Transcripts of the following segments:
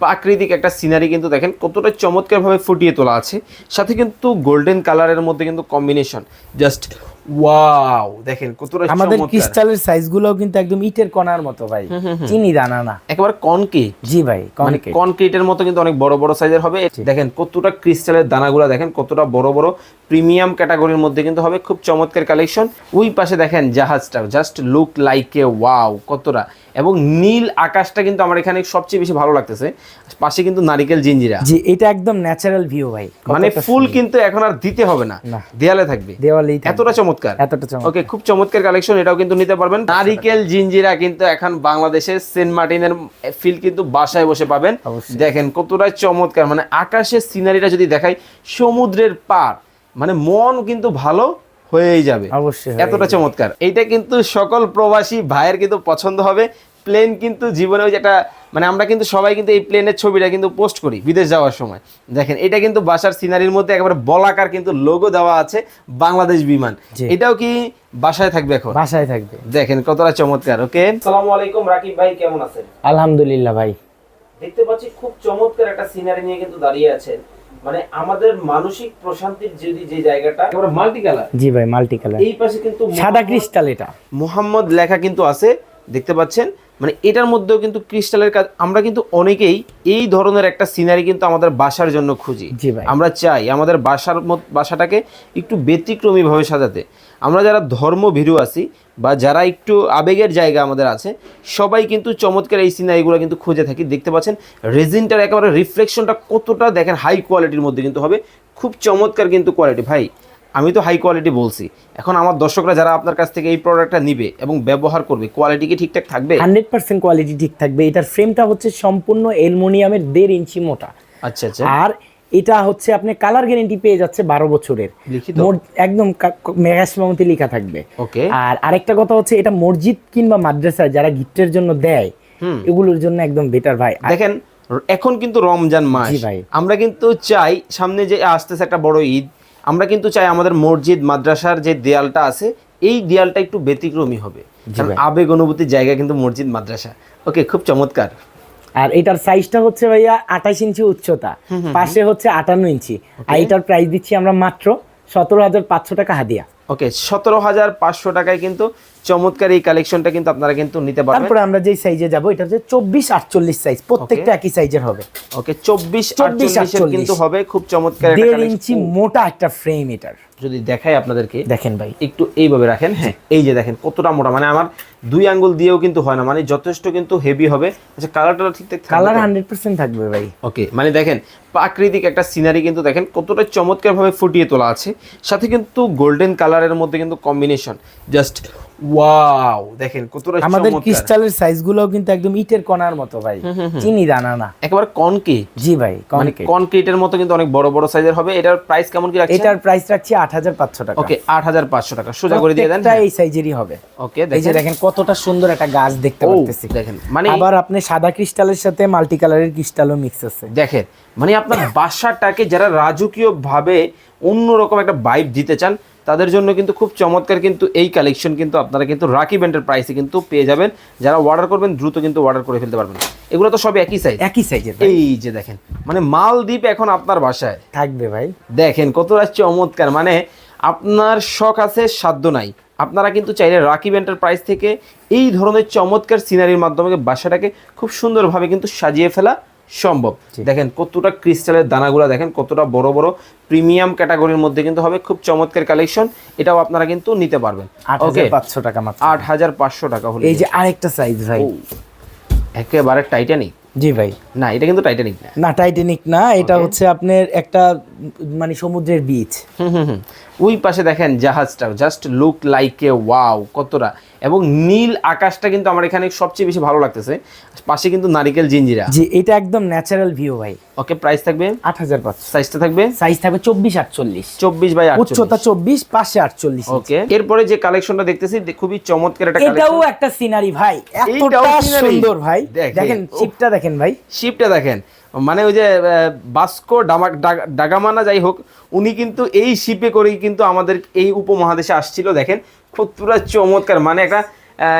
প্রাকৃতিক একটা সিনারি কিন্তু দেখেন, কতটা চমৎকারভাবে ফুটিয়ে তোলা আছে। সাথে কিন্তু গোল্ডেন কালারের মধ্যে কিন্তু কম্বিনেশন জাস্ট ওয়াও দেখেন কতটা আমাদের ক্রিস্টালের সাইজগুলোও কিন্তু একদম ইটের কণার মতো ভাই। চিনি দানা না। একেবারে জি ভাই মানে কনক্রিটের মতো কিন্তু অনেক বড় বড় সাইজের হবে। দেখেন কতটা ক্রিস্টালের দানাগুলো দেখেন কতটা বড় বড় প্রিমিয়াম ক্যাটাগরির মধ্যে কিন্তু হবে। খুব চমৎকার কালেকশন ওই পাশে দেখেন জাহাজটা just look like a wow কতটা। এবং নীল আকাশটা কিন্তু আমার এখানে সবচেয়ে বেশি ভালো লাগতেছে। পাশে কিন্তু নারিকেল জিঞ্জিরা। জি এটা একদম ন্যাচারাল ভিউ ভাই। মানে ফুল কিন্তু এখন আর দিতে হবে না। দেয়ালে থাকবে। দেওয়ালেই। এতটা চমৎকার। এতটা চমৎকার। ওকে খুব চমৎকার কালেকশন এটাও কিন্তু নিতে পারবেন। নারিকেল জিঞ্জিরা কিন্তু এখন সেন্ট মার্টিনের ফিল কিন্তু বাসায় বসে পাবেন। দেখেন কতটা চমৎকার মানে আকাশের সিনারিটা যদি দেখাই সমুদ্রের পার মানে মন কিন্তু ভালো হয়েই যাবে। অবশ্যই এতটা চমৎকার। এইটা কিন্তু সকল প্রবাসী ভাইয়ের কিন্তু পছন্দ হবে। প্লেন কিন্তু জীবনে ওই যে একটা মানে আমরা কিন্তু সবাই কিন্তু এই প্লেনের ছবিটা কিন্তু পোস্ট করি বিদেশ যাওয়ার সময়। দেখেন এটা কিন্তু বাসার সিনারির মধ্যে একেবারে বলাকার কিন্তু লোগো দেওয়া আছে বাংলাদেশ বিমান। এটাও কি বাসায় থাকবে এখন? বাসায় থাকবে। দেখেন কতটা চমৎকার ওকে আসসালামু আলাইকুম রাকিব ভাই কেমন আছেন? আলহামদুলিল্লাহ ভাই। দেখতে পাচ্ছি খুব চমৎকার একটা সিনারি নিয়ে কিন্তু দাঁড়িয়ে আছেন। মানে আমাদের মানসিক প্রশান্তির যদি যে জায়গাটা একেবারে মাল্টি কালার জি ভাই মাল্টি কালার এই পাশে কিন্তু সাদা ক্রিস্টাল এটা। মোহাম্মদ লেখা কিন্তু আছে দেখতে পাচ্ছেন? মানে এটার মধ্যেও কিন্তু ক্রিস্টালের কাজ আমরা কিন্তু অনেকেই এই ধরনের একটা সিনারি কিন্তু আমাদের বাসার জন্য খুঁজি। আমরা চাই আমাদের বাসার মত- বাসাটাকে একটু ব্যতিক্রমীভাবে সাজাতে। আমরা যারা ধর্ম ভীরু আছি বা যারা একটু আবেগের জায়গা আমাদের আছে সবাই কিন্তু চমৎকার এই সিনারিগুলো কিন্তু খুঁজে থাকি। দেখতে পাচ্ছেন রেজিনটার একেবারে রিফ্লেকশনটা কতটা দেখেন হাই কোয়ালিটির মধ্যে কিন্তু হবে। খুব চমৎকার কিন্তু কোয়ালিটি ভাই আমি তো হাই কোয়ালিটি বলছি। এখন আমার দর্শকরা যারা আপনার কাছ থেকে এই প্রোডাক্টটা নিবে এবং ব্যবহার করবে কোয়ালিটি কি ঠিকঠাক থাকবে? হান্ড্রেড পার্সেন্ট কোয়ালিটি ঠিক থাকবে। এটার ফ্রেমটা হচ্ছে সম্পূর্ণ অ্যালুমিনিয়ামের দেড় ইঞ্চি মোটা। আচ্ছা আচ্ছা। আর এটা হচ্ছে আপনি কালার গ্যারেন্টি পেয়ে যাচ্ছে বারো বছরের। একদম মেগাসমতে লেখা থাকবে। ওকে। আর আরেকটা কথা হচ্ছে এটা মসজিদ কিংবা মাদ্রাসায় যারা গিফটের জন্য দেয় এগুলোর জন্য একদম বেটার ভাই। দেখেন এখন কিন্তু রমজান মাস। আমরা কিন্তু চাই সামনে যে আসতেছে একটা বড় ঈদ আমরা কিন্তু চাই আমাদের মসজিদ মাদ্রাসার যে দেয়ালটা আছে এই দেয়ালটা একটু ব্যতিক্রমী হবে। কারণ আবেগ অনুভূতির জায়গা কিন্তু মসজিদ মাদ্রাসা। ওকে খুব চমৎকার। আর এটার সাইজটা হচ্ছে ভাইয়া আঠাশ ইঞ্চি উচ্চতা পাশে হচ্ছে আটান্ন ইঞ্চি। আর এটার প্রাইস দিচ্ছি আমরা মাত্র সতেরো হাজার পাঁচশো টাকা হাদিয়া। ওকে সতেরো হাজার পাঁচশো টাকায় কিন্তু চমৎকার এই কালেকশনটা কিন্তু আপনারা কিন্তু নিতে পারবেন। তারপরে আমরা যেই সাইজে যাব এটা হচ্ছে চব্বিশ আটচল্লিশ সাইজ প্রত্যেকটা একই সাইজের হবে। ওকে চব্বিশ 24, আটচল্লিশের কিন্তু হবে খুব চমৎকার দেড় ইঞ্চি মোটা একটা ফ্রেম এটার। যদি দেখাই আপনাদেরকে। দেখেন ভাই। একটু এইভাবে রাখেন হ্যাঁ। এই যে দেখেন কতটা মোটা মানে আমার দুই আঙ্গুল দিয়েও কিন্তু হয় না মানে যথেষ্ট কিন্তু হেভি হবে। আচ্ছা কালারটা ঠিকঠাক কালার হান্ড্রেড পার্সেন্ট থাকবে ভাই। ওকে মানে দেখেন প্রাকৃতিক একটা সিনারি কিন্তু দেখেন কতটা চমৎকারভাবে ফুটিয়ে তোলা আছে। সাথে কিন্তু গোল্ডেন কালারের মধ্যে কিন্তু কম্বিনেশন জাস্ট ওয়াও দেখেন কতটা আমাদের ক্রিস্টালের সাইজগুলোও কিন্তু একদম ইটের কণার মতো ভাই চিনি দানা না। একেবারে কনক্রিট জি ভাই মানে কনকে কনক্রিটের মতো কিন্তু অনেক বড় বড় সাইজের হবে। এটার প্রাইস কেমন কি রাখছেন? এটার প্রাইস রাখছি আট হাজার পাঁচশো টাকা। ওকে আট হাজার পাঁচশো টাকা। সোজা করে দিয়ে দেন। প্রত্যেকটা এই সাইজেরই হবে। ওকে দেখেন। দেখেন কতটা সুন্দর একটা গাছ দেখতে ও, পাচ্ছেছি দেখেন মানে আবার আপনি সাদা ক্রিস্টালের সাথে মাল্টি কালারের ক্রিস্টালও মিক্স আছে। দেখেন মানে আপনার বাসাটাকে যারা রাজকীয় ভাবে অন্যরকম একটা ভাইব দিতে চান তাদের জন্য কিন্তু খুব চমৎকার কিন্তু এই কালেকশন কিন্তু আপনারা কিন্তু রাকিব ব্যান্ডের প্রাইসে কিন্তু পেয়ে যাবেন। যারা অর্ডার করবেন দ্রুত কিন্তু অর্ডার করে ফেলতে পারবেন। এগুলো তো সব একই সাইজ একই সাইজের এই যে দেখেন মানে মালদ্বীপ এখন আপনার বাসায়। থাকবে ভাই। দেখেন কতটা চমৎকার মানে আপনার শখ আছে সাধ্য নাই। আপনারা কিন্তু চাইলে রাকিব এন্টারপ্রাইজ থেকে এই ধরনের চমৎকার সিনারির মাধ্যমে বাসাটাকে খুব সুন্দরভাবে কিন্তু সাজিয়ে ফেলা সম্ভব। দেখেন কতটা ক্রিস্টালের দানাগুলো দেখেন কতটা বড় বড় প্রিমিয়াম ক্যাটাগরির মধ্যে কিন্তু হবে খুব চমৎকার কালেকশন। এটাও আপনারা কিন্তু নিতে পারবেন। ওকে পাঁচশো টাকা আট হাজার পাঁচশো টাকা হলে এই যে আরেকটা সাইজ ভাই। একেবারে টাইটানিক। জি ভাই। না এটা কিন্তু টাইটানিক না। না টাইটানিক না এটা হচ্ছে আপনার একটা মানে সমুদ্রের বীচ হুম। ওই পাশে দেখেন জাহাজটা just look like a wow কতটা। এবং নীল আকাশটা কিন্তু আমার এখানে সবচেয়ে বেশি ভালো লাগতেছে। পাশে কিন্তু নারিকেল জিঞ্জিরা। জি এটা একদম ন্যাচারাল ভিউ ভাই। ওকে প্রাইস থাকবে? আট হাজার পাঁচশো। সাইজটা থাকবে? সাইজ থাকবে চব্বিশ আটচল্লিশ। চব্বিশ বাই উচ্চতা চব্বিশ পাশে আটচল্লিশ ওকে এরপরে যে কালেকশনটা দেখতেছি খুবই চমৎকার একটা এটাও একটা সিনারি ভাই এতটা সুন্দর ভাই। দেখেন। দেখেন উফ। শিপটা দেখেন ভাই। শিপটা দেখেন। মানে ওই যে বাস্কো ডামা ডাগামানা যাই হোক উনি কিন্তু এই শিপে করেই কিন্তু আমাদের এই উপমহাদেশে আসছিল দেখেন। কতটা চমৎকার। মানে একটা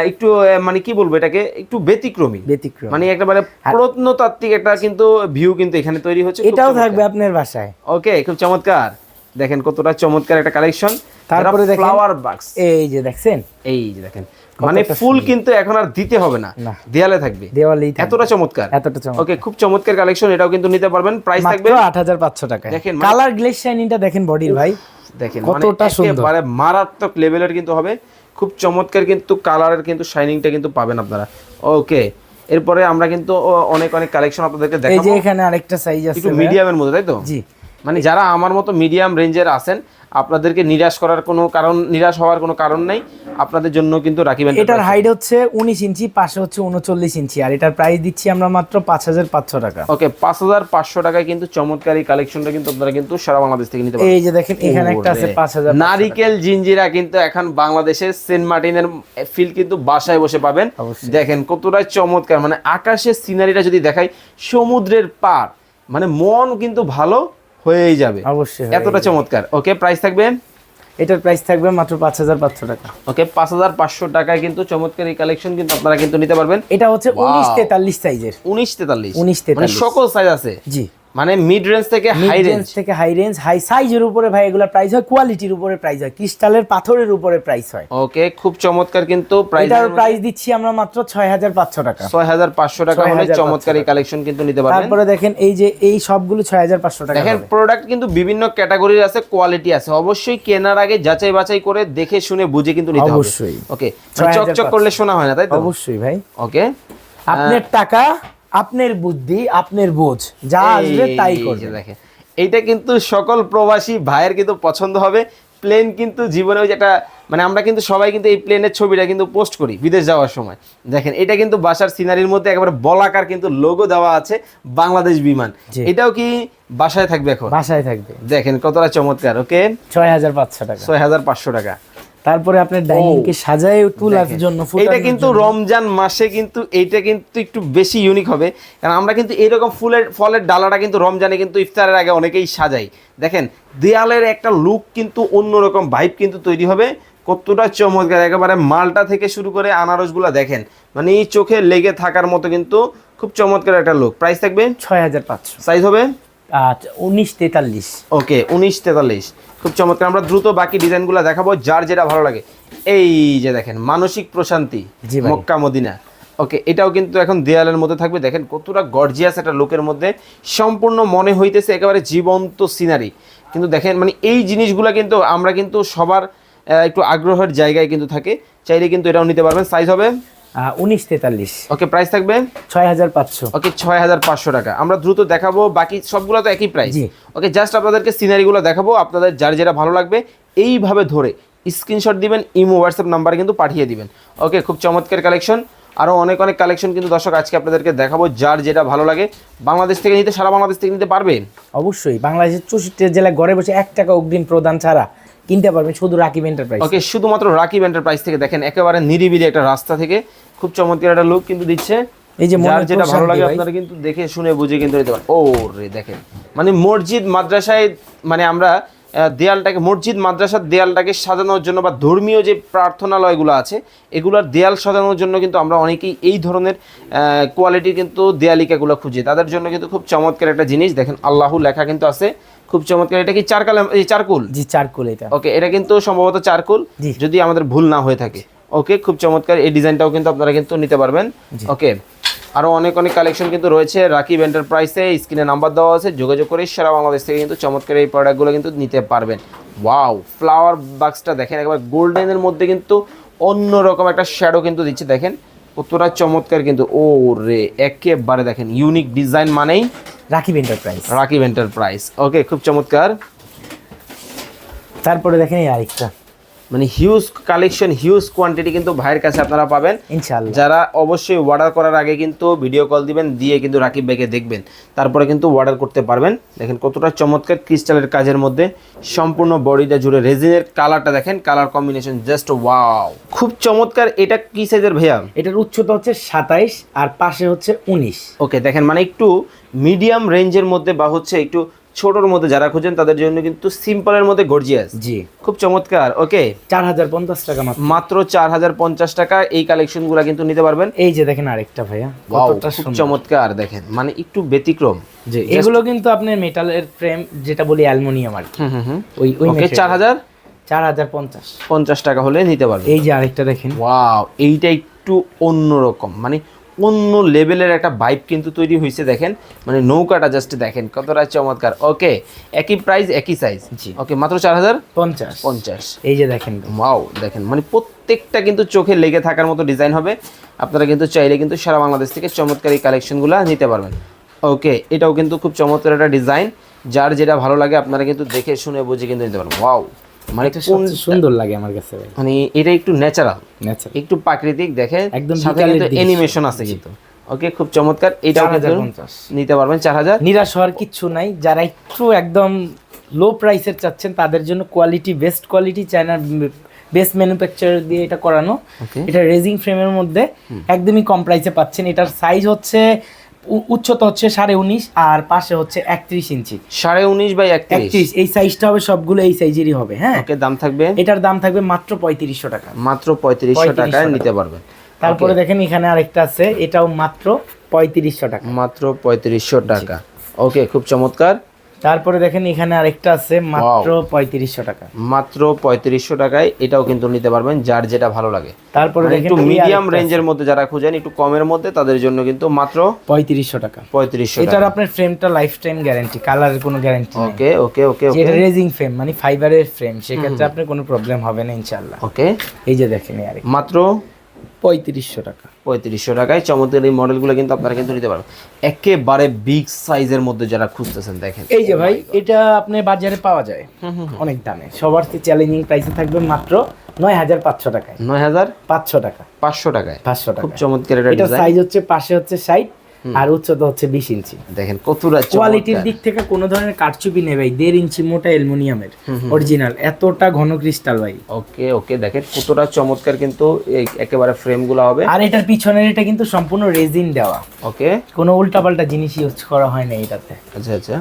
একটু মানে কি বলব এটাকে? একটু ব্যতিক্রমী। ব্যতিক্রম। মানে একেবারে প্রত্নতাত্ত্বিক একটা কিন্তু ভিউ কিন্তু এখানে তৈরি হচ্ছে। এটাও থাকবে আপনার বাসায়। ওকে খুব চমৎকার। দেখেন কতটা চমৎকার একটা কালেকশন তারপরে দেখেন- ফ্লাওয়ার বাক্স এই যে দেখছেন? এই যে দেখেন। মানে ফুল কিন্তু এখন আর দিতে হবে না। দেয়ালে থাকবে। দেওয়ালেই। এতটা চমৎকার। এতটা চমৎকার। ওকে খুব চমৎকার কালেকশন এটাও কিন্তু নিতে পারবেন। প্রাইস থাকবে মাত্র আট হাজার পাঁচশো টাকা দেখেন, মানে- কালার গ্লেস শাইনিংটা দেখেন বডির ভাই। দেখেন কতটা সুন্দর। একেবারে মারাত্মক লেভেলের কিন্তু হবে। খুব চমৎকার কিন্তু কালারের কিন্তু শাইনিংটা কিন্তু পাবেন আপনারা। ওকে এরপরে আমরা কিন্তু অনেক অনেক কালেকশন আপনাদেরকে দেখাবো এই যে এখানে আরেকটা সাইজ আছে একটু মিডিয়ামের মধ্যে তাই তো? জি। মানে যারা আমার মতো মিডিয়াম রেঞ্জের আছেন আপনাদেরকে নিরাশ করার কোনো কারণ নিরাশ হওয়ার কোনো কারণ নাই। আপনাদের জন্য কিন্তু রাখি ব্যান্ড এটার হাইট হচ্ছে উনিশ ইঞ্চি পাশে হচ্ছে উনচল্লিশ ইঞ্চি। আর এটার প্রাইস দিচ্ছি আমরা মাত্র পাঁচ হাজার পাঁচশো টাকা। ওকে পাঁচ হাজার পাঁচশো টাকায় কিন্তু চমৎকার এই কালেকশনটা কিন্তু আপনারা কিন্তু সারা বাংলাদেশ থেকে নিতে পারেন এই যে দেখেন এখানে একটা আছে পাঁচ হাজার নারিকেল জিঞ্জিরা কিন্তু এখন বাংলাদেশের সেন্ট মার্টিনের ফিল কিন্তু বাসায় বসে পাবেন। দেখেন কতটা চমৎকার মানে আকাশের সিনারিটা যদি দেখাই সমুদ্রের পার মানে মন কিন্তু ভালো হয়েই যাবে। অবশ্যই এতটা চমৎকার। ওকে প্রাইস থাকবে? এটার প্রাইস থাকবে মাত্র পাঁচ হাজার পাঁচশো টাকা। ওকে পাঁচ হাজার পাঁচশো টাকায় কিন্তু চমৎকার এই কালেকশন কিন্তু আপনারা কিন্তু নিতে পারবেন। এটা হচ্ছে উনিশ তেতাল্লিশ সাইজের উনিশ তেতাল্লিশ। 19 মানে সকল সাইজ আছে। জি। মানে মিড রেঞ্জ থেকে হাই রেঞ্জ থেকে হাই রেঞ্জ হাই সাইজের উপরে ভাই এগুলা প্রাইস হয় কোয়ালিটির উপরে প্রাইস হয় ক্রিস্টালের পাথরের উপরে প্রাইস হয়। ওকে খুব চমৎকার কিন্তু প্রাইস এটার প্রাইস দিচ্ছি আমরা মাত্র ছয় হাজার পাঁচশো টাকা। ছয় হাজার পাঁচশো টাকা হলে 6,500 চমৎকার এই কালেকশন কিন্তু নিতে পারবেন। তারপরে দেখেন এই যে এই সবগুলো ছয় হাজার পাঁচশো টাকা দেখেন প্রোডাক্ট কিন্তু বিভিন্ন ক্যাটাগরির আছে কোয়ালিটি আছে। অবশ্যই কেনার আগে যাচাই বাছাই করে দেখে শুনে বুঝে কিন্তু নিতে হবে। অবশ্যই। ওকে চকচক করলে শোনা হয় না তাই তো? অবশ্যই ভাই। ওকে আপনার টাকা আপনার বুদ্ধি আপনার বোঝ যা আসবে তাই করবে। দেখেন এইটা কিন্তু সকল প্রবাসী ভাইয়ের কিন্তু পছন্দ হবে। প্লেন কিন্তু জীবনে ওই একটা মানে আমরা কিন্তু সবাই কিন্তু এই প্লেনের ছবিটা কিন্তু পোস্ট করি বিদেশ যাওয়ার সময়। দেখেন এটা কিন্তু বাসার সিনারির মধ্যে একেবারে বলাকার কিন্তু লোগো দেওয়া আছে বাংলাদেশ বিমান। এটাও কি বাসায় থাকবে এখন? বাসায় থাকবে। দেখেন কতটা চমৎকার ওকে ছয় হাজার পাঁচশো টাকা। ছয় হাজার পাঁচশো টাকা। তারপরে আপনার ডাইনিং কে সাজায় তোলার জন্য এটা কিন্তু রমজান মাসে কিন্তু এইটা কিন্তু একটু বেশি ইউনিক হবে। কারণ আমরা কিন্তু এরকম ফুলের ফলের ডালাটা কিন্তু রমজানে কিন্তু ইফতারের আগে অনেকেই সাজাই। দেখেন দেয়ালের একটা লুক কিন্তু অন্যরকম ভাইব কিন্তু তৈরি হবে। কতটা চমৎকার একেবারে মালটা থেকে শুরু করে আনারসগুলো দেখেন। মানে এই চোখে লেগে থাকার মতো কিন্তু খুব চমৎকার একটা লুক প্রাইস থাকবে? ছয় হাজার পাঁচশো। সাইজ হবে? আচ্ছা উনিশ তেতাল্লিশ। ওকে উনিশ তেতাল্লিশ। খুব চমৎকার। আমরা দ্রুত বাকি ডিজাইনগুলো দেখাবো যার যেটা ভালো লাগে। এই যে দেখেন মানসিক প্রশান্তি মক্কা মদিনা। ওকে এটাও কিন্তু এখন দেয়ালের মধ্যে থাকবে। দেখেন কতটা গর্জিয়াস একটা লোকের মধ্যে। সম্পূর্ণ মনে হইতেছে একেবারে জীবন্ত সিনারি কিন্তু দেখেন মানে এই জিনিসগুলো কিন্তু আমরা কিন্তু সবার একটু আগ্রহের জায়গায় কিন্তু থাকে। চাইলে কিন্তু এটাও নিতে পারবেন। সাইজ হবে? উনিশ তেতাল্লিশ। ওকে প্রাইস থাকবে? ছয় হাজার পাঁচশো। ওকে ছয় হাজার পাঁচশো টাকা। আমরা দ্রুত দেখাবো বাকি সবগুলো তো একই প্রাইস। ওকে জাস্ট আপনাদেরকে সিনারিগুলো দেখাবো আপনাদের যার যেটা ভালো লাগবে এইভাবে ধরে স্ক্রিনশট দিবেন ইমো হোয়াটসঅ্যাপ নাম্বারে কিন্তু পাঠিয়ে দিবেন। ওকে খুব চমৎকার কালেকশন আরও অনেক অনেক কালেকশন কিন্তু দর্শক আজকে আপনাদেরকে দেখাবো যার যেটা ভালো লাগে। বাংলাদেশ থেকে নিতে সারা বাংলাদেশ থেকে নিতে পারবে? অবশ্যই বাংলাদেশের চৌষট্টি জেলায় ঘরে বসে এক টাকা অগ্রিম প্রদান ছাড়া কিনতে পারবেন শুধু রাকিব এন্টারপ্রাইজ ওকে শুধুমাত্র রাকিব এন্টারপ্রাইজ থেকে দেখেন একেবারে নিরিবিলি একটা রাস্তা থেকে খুব চমৎকার একটা লুক কিন্তু দিচ্ছে। এই যে যার যেটা ভালো লাগে আপনারা কিন্তু দেখে শুনে বুঝে কিন্তু নিতে পারেন। ও রে দেখেন মানে মসজিদ মাদ্রাসায় মানে আমরা দেয়ালটাকে মসজিদ মাদ্রাসার দেয়ালটাকে সাজানোর জন্য বা ধর্মীয় যে প্রার্থনালয়গুলো আছে এগুলোর দেয়াল সাজানোর জন্য কিন্তু আমরা অনেকেই এই ধরনের কোয়ালিটির কিন্তু দেয়ালিকাগুলো খুঁজি। তাদের জন্য কিন্তু খুব চমৎকার একটা জিনিস। দেখেন আল্লাহু লেখা কিন্তু আছে। খুব চমৎকার। এটা কি চারকাল এই চারকুল? জি চারকুল এটা। ওকে এটা কিন্তু সম্ভবত চারকুল। যদি আমাদের ভুল না হয়ে থাকে। ওকে খুব চমৎকার। এই ডিজাইনটাও কিন্তু আপনারা কিন্তু নিতে পারবেন। ওকে আরও অনেক অনেক কালেকশন কিন্তু রয়েছে। রাকিব এন্টারপ্রাইসে স্ক্রিনে নাম্বার দেওয়া আছে। যোগাযোগ করে সারা বাংলাদেশ থেকে কিন্তু চমৎকার এই প্রোডাক্টগুলো কিন্তু নিতে পারবেন। ওয়াও ফ্লাওয়ার বাক্সটা দেখেন একবার গোল্ডেনের মধ্যে কিন্তু অন্যরকম একটা শ্যাডো কিন্তু দিচ্ছে। দেখেন কতটা চমৎকার কিন্তু। ও রে একেবারে দেখেন ইউনিক ডিজাইন মানেই Rakib enterprise Rakib enterprise okay খুব চমৎকার। তারপরে দেখেন এই আরেকটা। মানে হিউজ কালেকশন হিউজ কোয়ান্টিটি কিন্তু ভাইয়ের কাছে আপনারা পাবেন। ইনশাআল্লাহ। যারা অবশ্যই অর্ডার করার আগে কিন্তু ভিডিও কল দিবেন দিয়ে কিন্তু রাকিব ভাইকে দেখবেন। তারপরে কিন্তু অর্ডার করতে পারবেন। দেখেন কতটা চমৎকার ক্রিস্টালের কাজের মধ্যে সম্পূর্ণ বডিটা জুড়ে রেজিনের কালারটা দেখেন কালার কম্বিনেশন জাস্ট ওয়াও খুব চমৎকার এটা কি সাইজের ভাইয়া? এটার উচ্চতা হচ্ছে সাতাইশ আর পাশে হচ্ছে উনিশ। ওকে দেখেন মানে একটু মিডিয়াম রেঞ্জের মধ্যে বা হচ্ছে একটু ছোটোর মধ্যে যারা খুঁজেন তাদের জন্য কিন্তু সিম্পলের মধ্যে গর্জিয়াস। জি। খুব চমৎকার ওকে? চার হাজার পঞ্চাশ টাকা মাত্র। চার হাজার পঞ্চাশ টাকা এই কালেকশনগুলো কিন্তু নিতে পারবেন। এই যে দেখেন আরেকটা ভাইয়া খুব চমৎকার দেখেন মানে একটু ব্যতিক্রম। জি এগুলো কিন্তু আপনার মেটালের ফ্রেম যেটা বলি অ্যালুমিনিয়াম আর কি। ওই ওই চার হাজার? চার হাজার পঞ্চাশ। পঞ্চাশ টাকা হলে নিতে পারবেন। এই যে আরেকটা দেখেন। ওয়াও এইটা একটু অন্যরকম মানে অন্য লেভেলের একটা বাইক কিন্তু তৈরি হয়েছে দেখেন। মানে নৌকাটা জাস্ট দেখেন কতটা চমৎকার। ওকে একই প্রাইস একই সাইজ জি। ওকে মাত্র চার হাজার? পঞ্চাশ। পঞ্চাশ। এই যে দেখেন। ওয়াও দেখেন মানে প্রত্যেকটা কিন্তু চোখে লেগে থাকার মতো ডিজাইন হবে। আপনারা কিন্তু চাইলে কিন্তু সারা বাংলাদেশ থেকে চমৎকার এই কালেকশনগুলো নিতে পারবেন। ওকে এটাও কিন্তু খুব চমৎকার একটা ডিজাইন যার যেটা ভালো লাগে আপনারা কিন্তু দেখে শুনে বুঝে কিন্তু নিতে পারবেন। ওয়াও এটা সবচেয়ে সুন্দর লাগে আমার কাছে ভাই। মানে এটা একটু ন্যাচারাল ন্যাচারাল একটু প্রাকৃতিক দেখে একদম সাথে কিন্তু অ্যানিমেশন আছে কিন্তু। ওকে খুব চমৎকার। 4050 নিতে পারবেন চার হাজার। নিরাশ হওয়ার কিচ্ছু নাই। যারা একটু একদম লো প্রাইসের চাচ্ছেন তাদের জন্য কোয়ালিটি বেস্ট কোয়ালিটি চায়নার বেস্ট ম্যানুফ্যাকচার দিয়ে এটা করানো। এটা রেজিং ফ্রেমের মধ্যে একদমই কম প্রাইসে পাচ্ছেন। এটার সাইজ হচ্ছে উচ্চতা হচ্ছে সাড়ে উনিশ আর পাশে হচ্ছে একত্রিশ ইঞ্চি। সাড়ে উনিশ বাই একত্রিশ? এই সাইজটা হবে সবগুলো এই সাইজেরই হবে হ্যাঁ? ওকে দাম থাকবে? এটার দাম থাকবে মাত্র পঁয়ত্রিশশো টাকা। মাত্র পঁয়ত্রিশশো টাকায় টাকা। নিতে পারবেন তারপরে দেখেন এখানে আরেকটা আছে এটাও মাত্র পঁয়ত্রিশশো টাকা। মাত্র পঁয়ত্রিশশো টাকা। ওকে খুব চমৎকার। তারপরে দেখেন এখানে আরেকটা আছে মাত্র পঁয়ত্রিশশো টাকা। মাত্র পঁয়ত্রিশশো টাকায় এটাও কিন্তু নিতে পারবেন যার যেটা ভালো লাগে। তারপরে মানে দেখেন একটু মিডিয়াম রেঞ্জের মধ্যে যারা খুঁজেন একটু কমের মধ্যে তাদের জন্য কিন্তু মাত্র পঁয়ত্রিশশো টাকা। পঁয়ত্রিশশো এটার আপনার ফ্রেমটা লাইফ টাইম গ্যারান্টি কালারের কোনো guarantee okay okay okay okay raising frame মানে ফাইবারের ফ্রেম সেক্ষেত্রে আপনার কোনো প্রবলেম হবে না ইনশাল্লাহ ওকে এই যে দেখেন আরেক মাত্র পঁয়ত্রিশশো টাকা। পঁয়ত্রিশশো টাকায় চমৎকার এই মডেলগুলো কিন্তু আপনারা কিন্তু নিতে পারবেন। একেবারে বিগ সাইজের মধ্যে যারা খুঁজতেছেন দেখেন। এই যে ভাই এটা আপনি বাজারে পাওয়া যায়। অনেক দামে। সবার চেয়ে চ্যালেঞ্জিং প্রাইসে থাকবে মাত্র নয় হাজার পাঁচশো টাকায়। নয় হাজার পাঁচশো টাকা। পাঁচশো টাকায়। পাঁচশো টাকা। খুব চমৎকার এটা সাইজ হচ্ছে পাশে হচ্ছে ষাট। আর উচ্চতা হচ্ছে বিশ ইঞ্চি। দেখেন কতটা কোয়ালিটির দিক থেকে কোনো ধরনের কারচুপি নেই ভাই দেড় ইঞ্চি মোটা অ্যালুমিনিয়ামের অরিজিনাল এতটা ঘন ক্রিস্টাল ভাই। ওকে ওকে দেখেন কতটা চমৎকার কিন্তু একেবারে ফ্রেমগুলো হবে। আর এটার পিছনের এটা কিন্তু সম্পূর্ণ রেজিন দেওয়া। ওকে। কোনো উল্টাপাল্টা জিনিস ইউজ করা হয় না এটাতে। আচ্ছা আচ্ছা।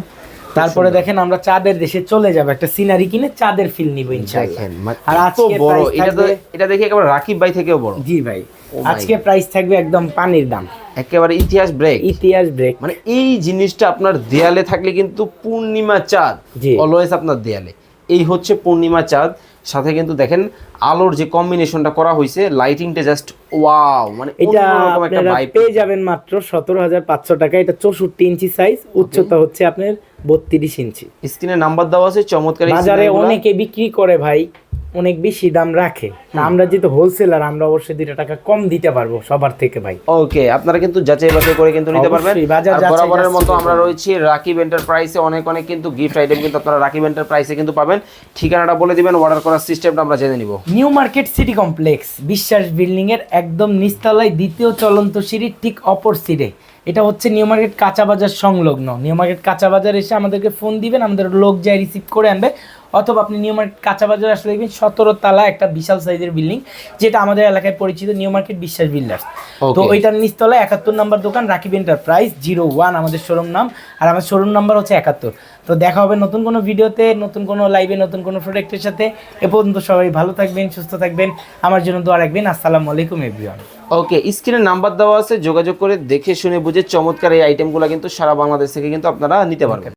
তারপরে দেখেন আমরা চাঁদের দেশে চলে যাব একটা সিনারি কিনে চাঁদের ফিল নিব ইনশাআল্লাহ। আর আজকে বড় এটা তো এটা দেখি একেবারে রাকিব ভাই থেকেও বড়। জি ভাই Oh আজকে প্রাইস থাকবে একদম পানির দাম। একেবারে ইতিহাস ব্রেক ইতিহাস ব্রেক মানে এই জিনিসটা আপনার দেয়ালে থাকলে কিন্তু পূর্ণিমা চাঁদ অলওয়েজ আপনার দেয়ালে। এই হচ্ছে পূর্ণিমা চাঁদ। সাথে কিন্তু দেখেন আলোর যে কম্বিনেশনটা করা হয়েছে লাইটিংটা জাস্ট ওয়াও মানে এটা আপনারা পেয়ে যাবেন মাত্র সতেরো হাজার পাঁচশো টাকা। এটা চৌষট্টি ইঞ্চি সাইজ উচ্চতা হচ্ছে আপনার বত্রিশ ইঞ্চি। স্ক্রিনে নাম্বার দেওয়া আছে চমৎকার বাজারে অনেকে বিক্রি করে ভাই অনেক বেশি দাম রাখে। আমরা যেহেতু হোলসেলার আমরা অবশ্যই দুইটা টাকা কম দিতে পারব সবার থেকে ভাই। ওকে আপনারা কিন্তু যাচাই বাছাই করে কিন্তু নিতে পারবেন। আর বরাবরের মতো আমরা রয়েছি রাকিব এন্টারপ্রাইসে অনেক অনেক কিন্তু গিফট আইটেম কিন্তু আপনারা রাকিব এন্টারপ্রাইসে কিন্তু পাবেন। ঠিকানাটা বলে দিবেন অর্ডার করার সিস্টেমটা আমরা জেনে নিব। New market city complex. Biswas বিল্ডিংয়ের একদম নিচতলায় দ্বিতীয় চলন্ত সিঁড়ির ঠিক অপর সিঁড়ে। এটা হচ্ছে নিউ মার্কেট কাঁচা বাজার সংলগ্ন। নিউ মার্কেট কাঁচা বাজার এসে আমাদেরকে ফোন দিবেন, আমাদের লোক যায় রিসিভ করে আনবে। অথবা আপনি নিউ মার্কেট কাঁচা বাজার আসলে দেখবেন সতেরো তালা একটা বিশাল সাইজের বিল্ডিং যেটা আমাদের এলাকায় পরিচিত নিউ মার্কেট বিশ্বাস বিল্ডার্স। তো. ওইটার নিচতলায় একাত্তর নাম্বার দোকান রাকিব এন্টারপ্রাইজ জিরো ওয়ান আমাদের শোরুম নাম। আর আমার শোরুম নাম্বার হচ্ছে একাত্তর। তো দেখা হবে নতুন কোনো ভিডিওতে নতুন কোনো লাইভে নতুন কোনো প্রোডাক্টের সাথে। এ পর্যন্ত সবাই ভালো থাকবেন সুস্থ থাকবেন। আমার জন্য দোয়া রাখবেন। আসসালামু আলাইকুম এভরিওয়ান ওকে স্ক্রিনে নাম্বার দেওয়া আছে যোগাযোগ করে দেখে শুনে বুঝে চমৎকার এই আইটেমগুলো কিন্তু সারা বাংলাদেশ থেকে কিন্তু আপনারা নিতে পারবেন।